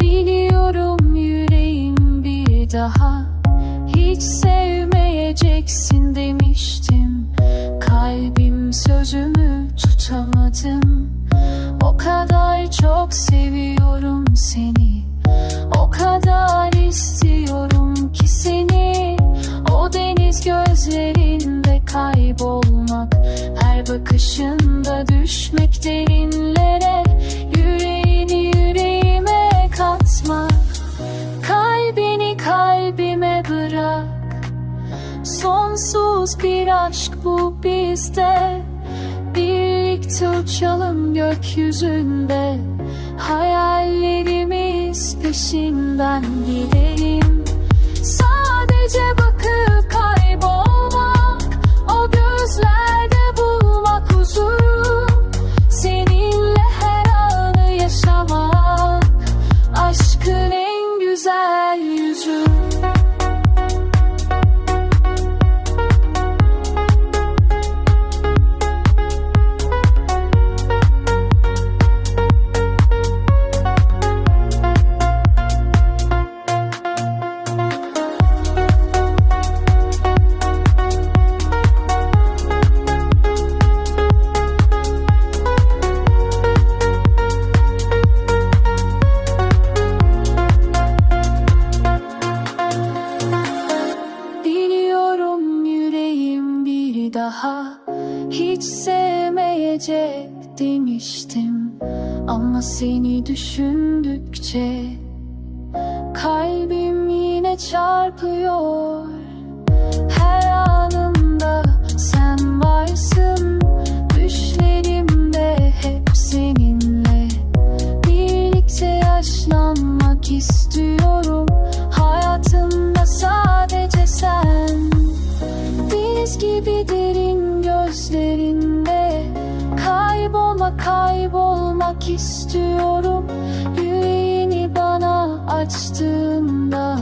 Biliyorum yüreğim bir daha Hiç sevmeyeceksin demiştim deniz gözlerinde kaybolmak Her bakışında düşmek derinlere Yüreğini yüreğime katma Kalbini kalbime bırak. Sonsuz bir aşk bu bizde. Birlikte uçalım gökyüzünde. Hayallerimiz peşinden gidelim daha Hiç sevmeyecek demiştim. Ama seni düşündükçe Kalbim yine çarpıyor. Her anımda Kaybolma kaybolmak istiyorum. Yüreğini bana açtığında